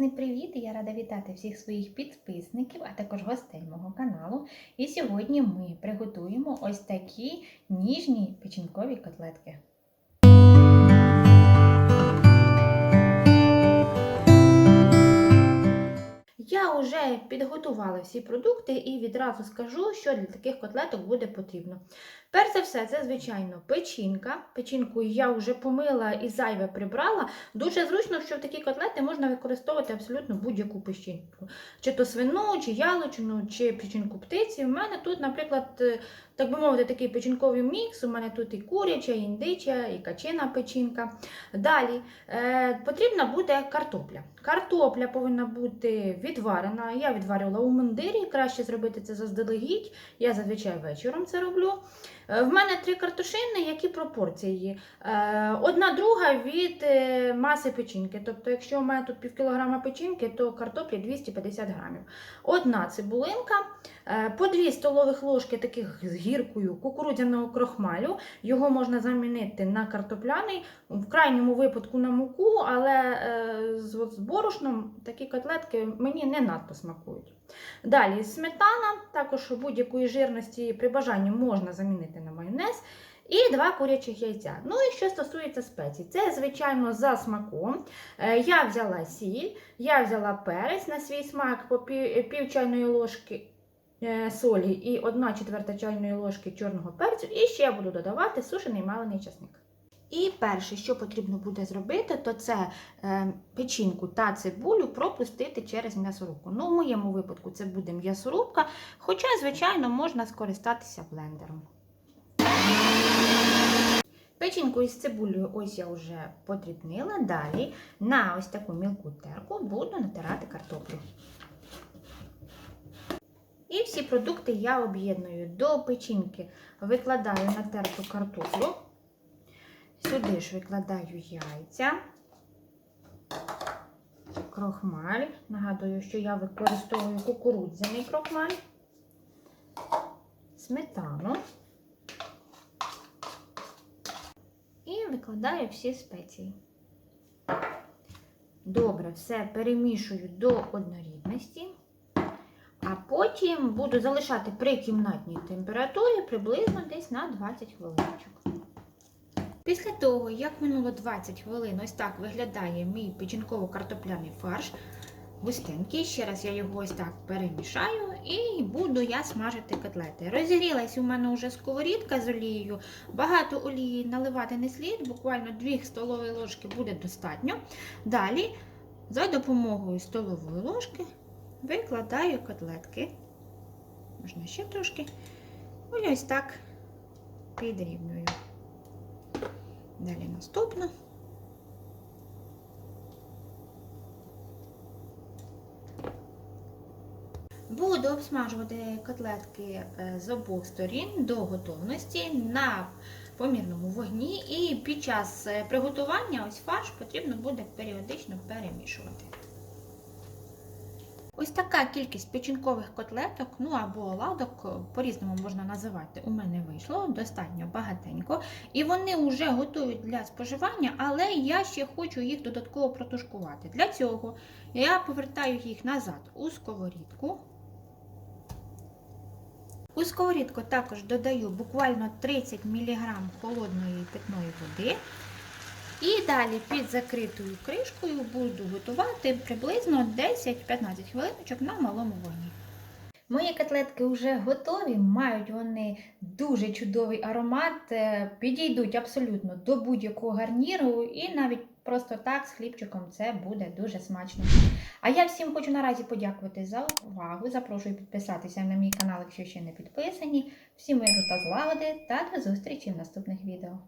Величезний привіт! Я рада вітати всіх своїх підписників, а також гостей мого каналу. І сьогодні ми приготуємо ось такі ніжні печінкові котлетки. Я вже підготувала всі продукти і відразу скажу, що для таких котлеток буде потрібно. Перш за все, це, звичайно, печінка. Печінку я вже помила і зайве прибрала. Дуже зручно, що в такі котлети можна використовувати абсолютно будь-яку печінку. Чи то свину, чи яловичину, чи печінку птиці. У мене тут, наприклад, е, так би мовити, такий печінковий мікс. У мене тут і куряча, і індича, і качина печінка. Далі е, потрібна буде картопля. Картопля повинна бути відварена. Я відварювала у мундирі, краще зробити це заздалегідь. Я зазвичай вечором це роблю. Е, В мене три картошини, які пропорції? Е, Одна друга від е, маси печінки. Тобто, якщо у мене тут пів кілограма печінки, то картоплі 250 грамів. Одна цибулинка, по 2 столових ложки таких з гіркою кукурудзяного крохмалю. Його можна замінити на картопляний, в крайньому випадку на муку, але з борошном такі котлетки мені не надто смакують. Далі сметана, також будь-якої жирності при бажанні можна замінити на майонез. І два курячих яйця. Ну і що стосується спецій, це, звичайно, за смаком. Е, Я взяла сіль, я взяла перець на свій смак по пів, чайної ложки е, солі і 1 четверта чайної ложки чорного перцю. І ще я буду додавати сушений малений часник. І перше, що потрібно буде зробити, то це е, печінку та цибулю пропустити через м'ясорубку. Ну, в моєму випадку це буде м'ясорубка, хоча, звичайно, можна скористатися блендером. Печінку із цибулею ось я вже подрібнила. Далі на ось таку мілку терку буду натирати картоплю. І всі продукти я об'єдную до печінки, викладаю натерту картоплю. Сюди ж викладаю яйця, крохмаль. Нагадую, що я використовую кукурудзяний крохмаль, сметану і викладаю всі спеції. Добре, все перемішую до однорідності, а потім буду залишати при кімнатній температурі приблизно десь на 20 хвилиночок. Після того, як минуло 20 хвилин, ось так виглядає мій печінково-картопляний фарш. Густенький, ще раз я його ось так перемішаю і буду я смажити котлети. Розігрілась у мене вже сковорідка з олією. Багато олії наливати не слід, буквально 2 столові ложки буде достатньо. Далі, за допомогою столової ложки, викладаю котлетки. Можна ще трошки. Ось так підрівнюю. Далі наступно. Буду обсмажувати котлетки е, з обох сторін до готовності на помірному вогні, і під час е, приготування ось фарш потрібно буде періодично перемішувати. Ось така кількість печінкових котлеток, ну або оладок, по-різному можна називати, у мене вийшло достатньо багатенько. І вони вже готують для споживання, але я ще хочу їх додатково протушкувати. Для цього я повертаю їх назад у сковорідку. У сковорідку також додаю буквально 30 мг холодної питної води. І далі під закритою кришкою буду готувати приблизно 10-15 хвилиночок на малому вогні. Мої котлетки вже готові, мають вони дуже чудовий аромат, е, підійдуть абсолютно до будь-якого гарніру, і навіть просто так з хлібчиком це буде дуже смачно. А я всім хочу наразі подякувати за увагу. Запрошую підписатися на мій канал, якщо ще не підписані. Всім миру та злагоди та до зустрічі в наступних відео.